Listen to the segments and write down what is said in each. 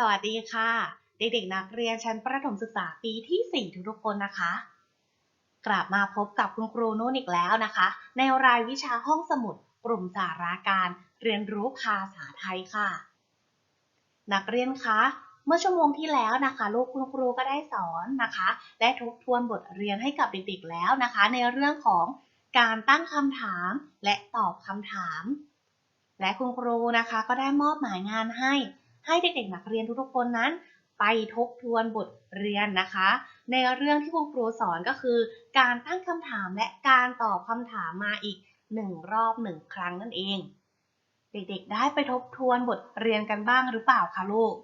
สวัสดีค่ะ เด็กๆนักเรียนชั้นประถมศึกษาปีที่ 4 ทุกๆคนนะคะ กลับมาพบกับคุณครูนุ่นอีกแล้วนะคะ ในรายวิชาห้องสมุดกลุ่มสาราการเรียนรู้ภาษาไทยค่ะ นักเรียนคะเมื่อชั่วโมงที่แล้วนะคะ ลูกคุณครูก็ได้สอนนะคะ และทบทวนบทเรียนให้กับเด็กๆแล้วนะคะ ในเรื่องของการตั้งคำถามและตอบคำถาม และคุณครูนะคะก็ได้มอบหมายงานให้ ให้เด็กๆนักเรียนทุกๆคนนั้น ไปทบทวนบทเรียนนะคะ ในเรื่องที่คุณครูสอนก็คือ การตั้งคำถามและการตอบคำถามมาอีกหนึ่งรอบหนึ่งครั้งนั่นเอง เด็กๆ ได้ไปทบทวนบทเรียนกันบ้างหรือเปล่าคะลูก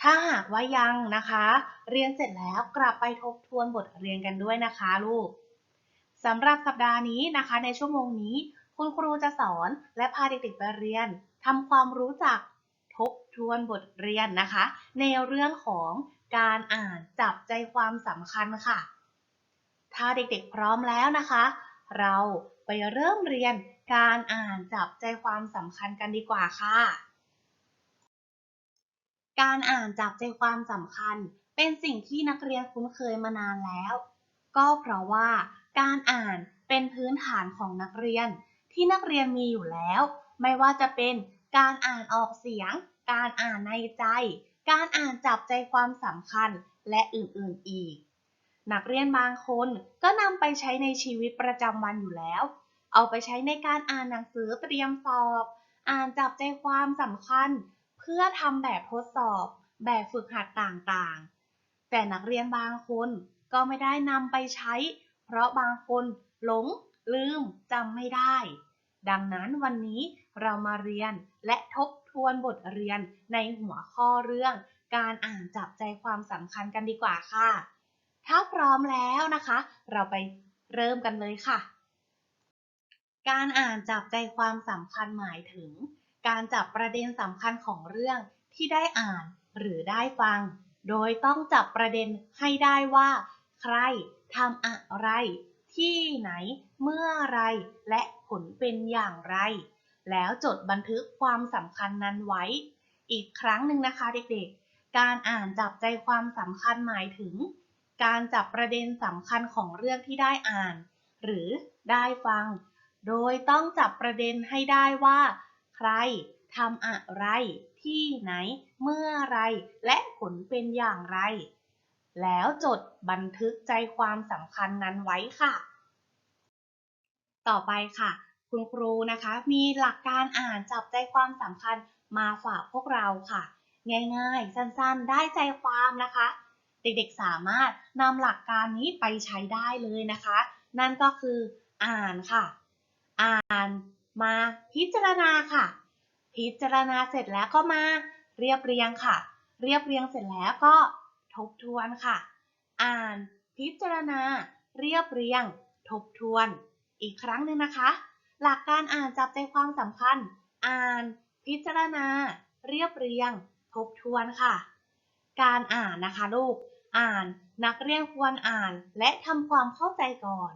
ถ้าหากว่ายังนะคะ เรียนเสร็จแล้วกลับไปทบทวนบทเรียนกันด้วยนะคะลูกสำหรับสัปดาห์นี้นะคะ ในชั่วโมงนี้ คุณครูจะสอนและพาเด็กๆไปเรียนทำความรู้จัก ทบทวนบทเรียนนะคะ ในเรื่องของการอ่านจับใจความสำคัญค่ะ ถ้าเด็กๆพร้อมแล้วนะคะ เราไปเริ่มเรียนการอ่านจับใจความสำคัญกันดีกว่าค่ะ การอ่านจับใจความสำคัญ เป็นสิ่งที่นักเรียนคุ้นเคยมานานแล้ว ก็เพราะว่าการอ่านเป็นพื้นฐานของนักเรียนที่นักเรียนมีอยู่แล้ว ไม่ว่าจะเป็น การอ่านออกเสียง การอ่านในใจ การอ่านจับใจความสำคัญ และอื่นๆอีก นักเรียนบางคนก็นำไปใช้ในชีวิตประจำวันอยู่แล้ว เอาไปใช้ในการอ่านหนังสือเตรียมสอบ อ่านจับใจความสำคัญ เพื่อทำแบบทดสอบ แบบฝึกหัดต่างๆ แต่นักเรียนบางคนก็ไม่ได้นำไปใช้ เพราะบางคนหลงลืมจำไม่ได้ ดังนั้นวันนี้เรามาเรียนและทบทวนบทเรียนในหัวข้อเรื่อง การอ่านจับใจความสำคัญกันดีกว่าค่ะ ถ้าพร้อมแล้วนะคะ เราไปเริ่มกันเลยค่ะ การอ่านจับใจความสำคัญหมายถึง การจับประเด็นสำคัญของเรื่องที่ได้อ่านหรือได้ฟัง โดยต้องจับประเด็นให้ได้ว่า ใครทำอะไร ที่ไหน เมื่อไรและ ผลเป็นอย่างไร แล้วจดบันทึกความสำคัญนั้นไว้ อีกครั้งหนึ่งนะคะเด็กๆ การอ่านจับใจความสำคัญหมายถึง การจับประเด็นสำคัญของเรื่องที่ได้อ่าน หรือได้ฟัง โดยต้องจับประเด็นให้ได้ว่า ใครทำอะไร ที่ไหน เมื่อไร และผลเป็นอย่างไร แล้วจดบันทึกใจความสำคัญนั้นไว้ค่ะ ต่อไปค่ะ คุณครูนะคะมีหลักการอ่านจับใจความสำคัญมาฝากพวกเราค่ะ ง่ายๆ สั้นๆ ได้ใจความนะคะ เด็กๆสามารถนำหลักการนี้ไปใช้ได้เลยนะคะ นั่นก็คืออ่านค่ะ อ่านมาพิจารณาค่ะ พิจารณาเสร็จแล้วก็มาเรียบเรียงค่ะ เรียบเรียงเสร็จแล้วก็ทบทวนค่ะ อ่าน พิจารณา เรียบเรียง ทบทวน อีกครั้งหนึ่งนะคะ หลักการอ่านจับใจความสำคัญ อ่าน พิจารณา เรียบเรียง ทบทวนค่ะ การอ่านนะคะลูก อ่านนักเรียนควรอ่านและทำความเข้าใจก่อน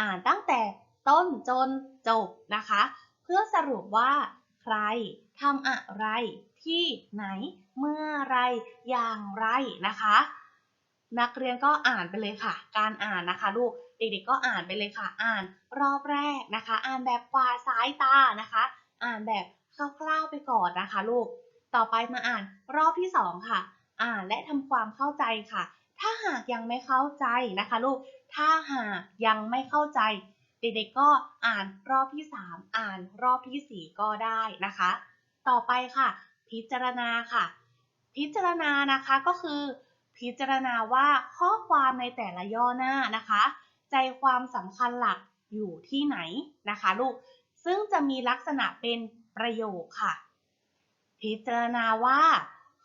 อ่านตั้งแต่ต้นจนจบนะคะ เพื่อสรุปว่าใครทำอะไรที่ไหน เมื่อไรอย่างไรนะคะ นักเรียนก็อ่านไปเลยค่ะ การอ่านนะคะลูก เด็กๆก็อ่านไปเลยค่ะ อ่านรอบแรกนะคะ อ่านแบบกวาดสายตานะคะ อ่านแบบคร่าวๆไปก่อนนะคะลูก ต่อไปมาอ่านรอบที่สองค่ะ อ่านและทำความเข้าใจค่ะ ถ้าหากยังไม่เข้าใจนะคะลูก ถ้าหากยังไม่เข้าใจ เด็กๆก็อ่านรอบที่ 3 อ่านรอบทีสี่4 ก็ได้นะคะ ต่อไปค่ะ พิจารณาค่ะ พิจารณานะคะก็คือ พิจารณาว่าข้อความในแต่ละย่อหน้านะคะ ใจความสำคัญหลักอยู่ที่ไหนนะคะลูก ซึ่งจะมีลักษณะเป็นประโยคค่ะ พิจารณาว่า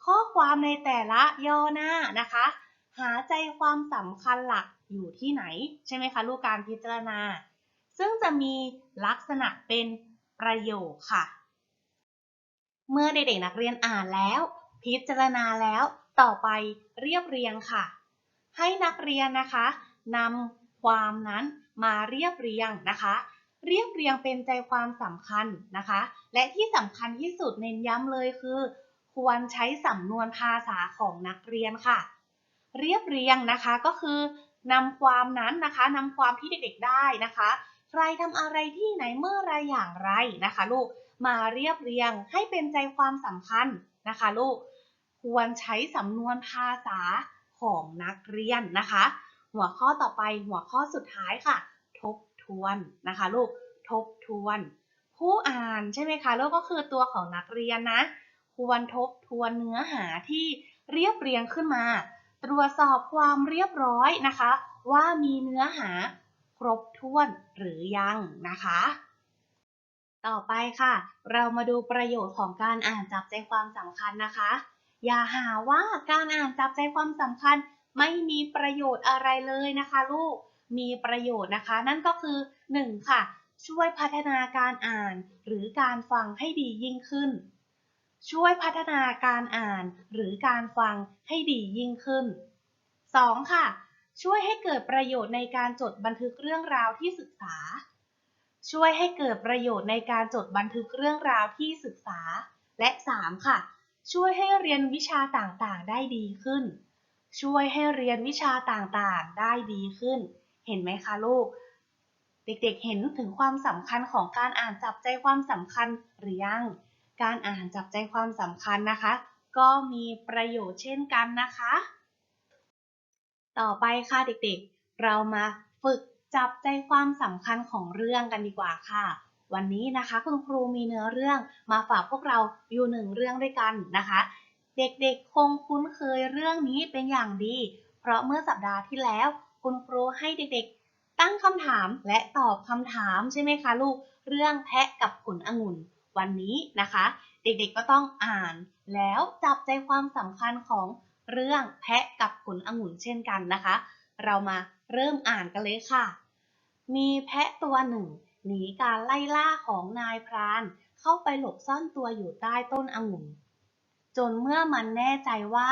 ข้อความในแต่ละย่อหน้านะคะ หาใจความสำคัญหลักอยู่ที่ไหน ใช่ไหมคะลูกการพิจารณา ซึ่งจะมีลักษณะเป็นประโยคค่ะ เมื่อเด็กๆนักเรียนอ่านแล้ว พิจารณาแล้ว ต่อไปเรียบเรียงค่ะ ให้นักเรียนนะคะนำความนั้นมาเรียบเรียงนะคะ เรียบเรียงเป็นใจความสำคัญนะคะ และที่สำคัญที่สุดเน้นย้ำเลยคือ ควรใช้สำนวนภาษาของนักเรียนค่ะ เรียบเรียงนะคะก็คือนำความนั้นนะคะนำความที่เด็กๆได้นะคะ ใครทำอะไรที่ไหนเมื่อไรอย่างไรนะคะ ลูกมาเรียบเรียงให้เป็นใจความสำคัญนะคะ ลูก ควรใช้สำนวนภาษาของนักเรียนนะคะ หัวข้อต่อไปหัวข้อสุดท้ายค่ะ ทบทวนนะคะลูกทบทวน ผู้อ่านใช่ไหมคะล้วก็คือตัวของนักเรียนนะ ควรทบทวนเนื้อหาที่เรียบเรียงขึ้นมา ตรวจสอบความเรียบร้อยนะคะ ว่ามีเนื้อหาครบถ้วนหรือยังนะคะ ต่อไปค่ะ เรามาดูประโยชน์ของการอ่านจับใจความสำคัญนะคะ อย่าหาว่าการอ่านจับใจความสำคัญไม่มีประโยชน์อะไรเลยนะคะลูก มีประโยชน์นะคะ นั่นก็คือ 1. ค่ะ ช่วยพัฒนาการอ่าน หรือการฟังให้ดียิ่งขึ้น ช่วยพัฒนาการอ่าน หรือการฟังให้ดียิ่งขึ้น 2. ค่ะ ช่วยให้เกิดประโยชน์ในการจดบันทึกเรื่องราวที่ศึกษา ช่วยให้เกิดประโยชน์ในการจดบันทึกเรื่องราวที่ศึกษา และ 3. ค่ะ ช่วยให้เรียนวิชาต่างๆ ได้ดีขึ้น ช่วยให้เรียนวิชาต่างๆ ได้ดีขึ้น เห็นไหมคะลูก เด็กๆ เห็นถึงความสำคัญของการอ่านจับใจความสำคัญหรือยัง การอ่านจับใจความสำคัญนะคะ ก็มีประโยชน์เช่นกันนะคะ ต่อไปค่ะเด็กๆ เรามาฝึกจับใจความสำคัญของเรื่องกันดีกว่าค่ะ วันนี้นะคะคุณครูมีเนื้อเรื่องมาฝากพวกเราอยู่หนึ่งเรื่องด้วยกันนะคะ เด็กๆคงคุ้นเคยเรื่องนี้เป็นอย่างดี เพราะเมื่อสัปดาห์ที่แล้ว คุณครูให้เด็กๆ ตั้งคำถามและตอบคำถามใช่ไหมคะลูกเรื่องแพะกับผลองุ่น วันนี้นะคะ เด็กๆก็ต้องอ่าน แล้วจับใจความสำคัญของเรื่องแพะกับผลองุ่นเช่นกันนะคะ เรามาเริ่มอ่านกันเลยค่ะ มีแพะตัวหนึ่ง หนีการไล่ล่าของนายพราน เข้าไปหลบซ่อนตัวอยู่ใต้ต้นองุ่น จนเมื่อมันแน่ใจว่า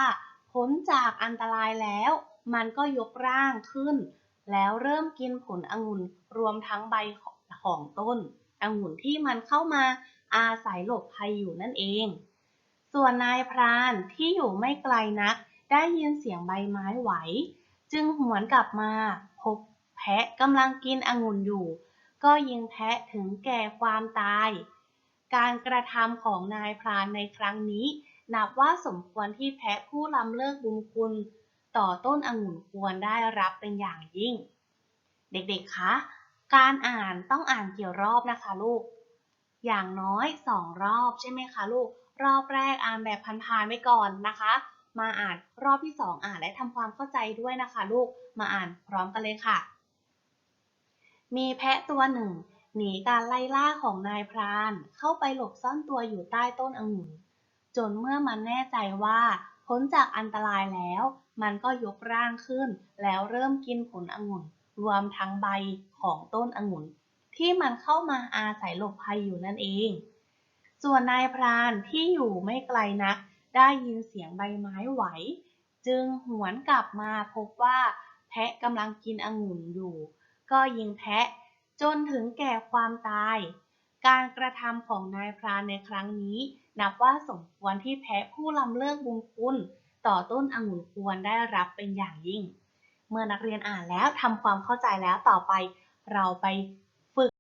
พ้นจากอันตรายแล้ว มันก็ยกร่างขึ้น แล้วเริ่มกินผลองุ่นรวมทั้งใบของต้นองุ่นที่มันเข้ามาอาศัยหลบภัยอยู่นั่นเอง ส่วนนายพรานที่อยู่ไม่ไกลนัก ได้ยินเสียงใบไม้ไหว จึงหวนกลับมาพบแพะกำลังกินองุ่นอยู่ ก็ยิงแพะถึงแก่ความตาย การกระทำของนายพรานในครั้งนี้ นับว่าสมควรที่แพะผู้ล้ำเลิกบุญคุณ ต่อต้นองุ่นควรได้รับเป็นอย่างยิ่ง เด็กๆ คะ การอ่านต้องอ่านกี่รอบนะคะลูก อย่างน้อยสองรอบใช่ไหมคะลูก รอบแรกอ่านแบบผ่านๆไว้ก่อนนะคะ มาอ่านรอบที่สองอ่านและทำความเข้าใจด้วยนะคะลูก มาอ่านพร้อมกันเลยค่ะ มีแพะตัวหนึ่ง หนีการไล่ล่าของนายพราน เข้าไปหลบซ่อนตัวอยู่ใต้ต้นองุ่น จนเมื่อมันแน่ใจว่าพ้นจากอันตรายแล้ว มันก็ยกร่างขึ้น แล้วเริ่มกินผลองุ่น รวมทั้งใบของต้นองุ่น ที่มันเข้ามาอาศัยหลบภัยอยู่นั่นเอง ส่วนนายพรานที่อยู่ไม่ไกลนัก ได้ยินเสียงใบไม้ไหว จึงหวนกลับมาพบว่าแพะกำลังกินองุ่นอยู่ ก็ยิงแพะ จนถึงแก่ความตาย การกระทำของนายพรานในครั้งนี้ นับว่าสมควรที่แพะผู้ลำเลิกบุญคุณต่อต้นองุ่นควรได้รับเป็นอย่างยิ่ง เมื่อนักเรียนอ่านแล้วทำความเข้าใจแล้วต่อไป เราไปฝึก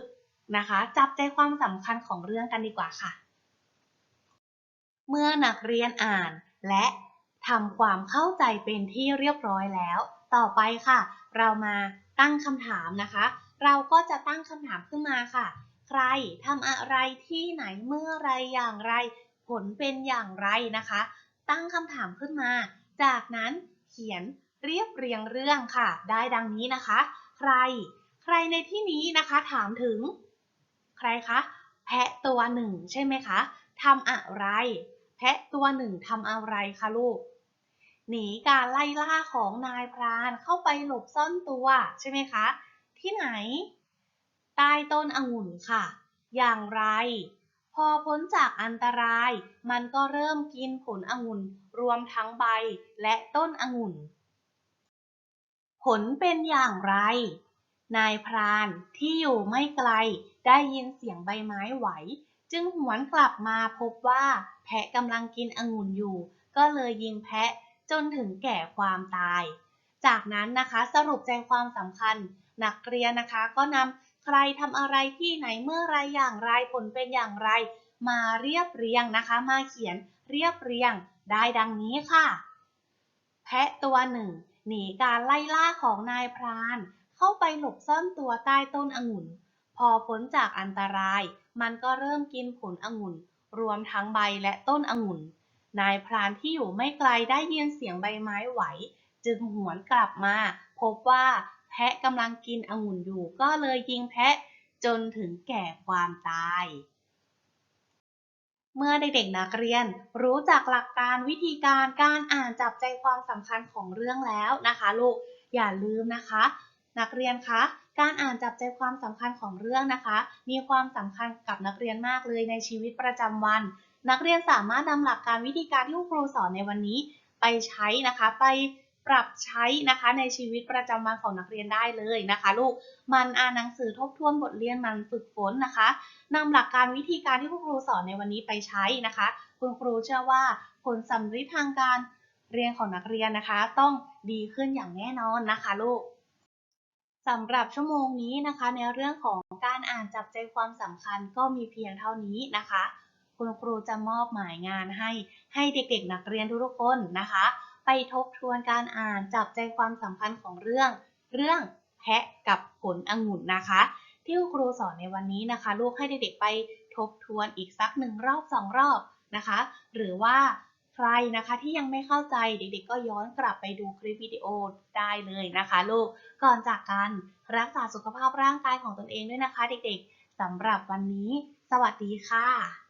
นะคะ จับใจความสำคัญของเรื่องกันดีกว่าค่ะ เมื่อนักเรียนอ่านและทำความเข้าใจเป็นที่เรียบร้อยแล้ว ต่อไปค่ะ เรามา ตั้งคำถามนะคะ เราก็จะตั้งคำถามขึ้นมาค่ะ ใครทำอะไรที่ไหนเมื่อไรอย่างไร ผลเป็นอย่างไรนะคะ ตั้งคำถามขึ้นมา จากนั้นเขียนเรียบเรียงเรื่องค่ะ ได้ดังนี้นะคะ ใคร ใครในที่นี้นะคะถามถึง ใครคะ แพะตัวหนึ่งใช่ไหมคะทำอะไร แพะตัวหนึ่งทำอะไรคะลูก หนีการไล่ล่าของนายพรานเข้าไปหลบซ่อนตัวใช่ไหมคะ ที่ไหน ใต้ต้นองุ่นค่ะ อย่างไร พอพ้นจากอันตราย มันก็เริ่มกินผลองุ่นรวมทั้งใบและต้นองุ่น ผลเป็นอย่างไร นายพรานที่อยู่ไม่ไกลได้ยินเสียงใบไม้ไหว จึงหวนกลับมาพบว่าแพะกำลังกินองุ่นอยู่ ก็เลยยิงแพะ จนถึงแก่ความตาย จากนั้นนะคะสรุปใจความสำคัญ นักเรียนนะคะก็นำใครทำอะไรที่ไหนเมื่อไรอย่างไรผลเป็นอย่างไร มาเรียบเรียงนะคะมาเขียนเรียบเรียงได้ดังนี้ค่ะ แพะตัวหนึ่งหนีการไล่ล่าของนายพราน เข้าไปหลบซ่อนตัวใต้ต้นองุ่น พอพ้นจากอันตราย มันก็เริ่มกินผลองุ่น รวมทั้งใบและต้นองุ่น นายพรานที่อยู่ไม่ไกลได้ยินเสียงใบไม้ไหว จึงหวนกลับมา พบว่าแพะกำลังกินองุ่นอยู่ ก็เลยยิงแพะจนถึงแก่ความตาย เมื่อเด็กๆนักเรียนรู้จักหลักการวิธีการการอ่านจับใจความสำคัญของเรื่องแล้วนะคะลูกอย่าลืมนะคะ นักเรียนคะการอ่านจับใจความสำคัญของเรื่องนะคะ มีความสำคัญกับนักเรียนมากเลยในชีวิตประจำวัน นักเรียนสามารถนำหลักการวิธีการที่คุณครูสอนในวันนี้ไปใช้นะคะ ไปปรับใช้นะคะในชีวิตประจำวันของนักเรียนได้เลยนะคะ ลูกมันอ่านหนังสือทบทวนบทเรียนมันฝึกฝนนะคะนำหลักการวิธีการที่คุณครูสอนในวันนี้ไปใช้นะคะ คุณครูเชื่อว่าผลสำฤทธิ์ทางการเรียนของนักเรียนนะคะ ต้องดีขึ้นอย่างแน่นอนนะคะลูกสำหรับชั่วโมงนี้นะคะ ในเรื่องของการอ่านจับใจความสำคัญก็มีเพียงเท่านี้นะคะ คุณครูจะมอบหมายงานให้ให้เด็กๆนักเรียนทุกๆคนนะคะ ไปทบทวนการอ่านจับใจความสำคัญของเรื่อง เรื่องแพะกับผลองุ่นนะคะ ที่คุณครูสอนในวันนี้นะคะ ลูกให้เด็กๆไปทบทวนอีกสักหนึ่งรอบสองรอบนะคะ หรือว่าใครนะคะที่ยังไม่เข้าใจเด็กๆ ก็ย้อนกลับไปดูคลิปวิดีโอได้เลยนะคะลูกก่อนจากกันรักษาสุขภาพร่างกายของตนเองด้วยนะคะ เด็กๆสำหรับวันนี้ สวัสดีค่ะ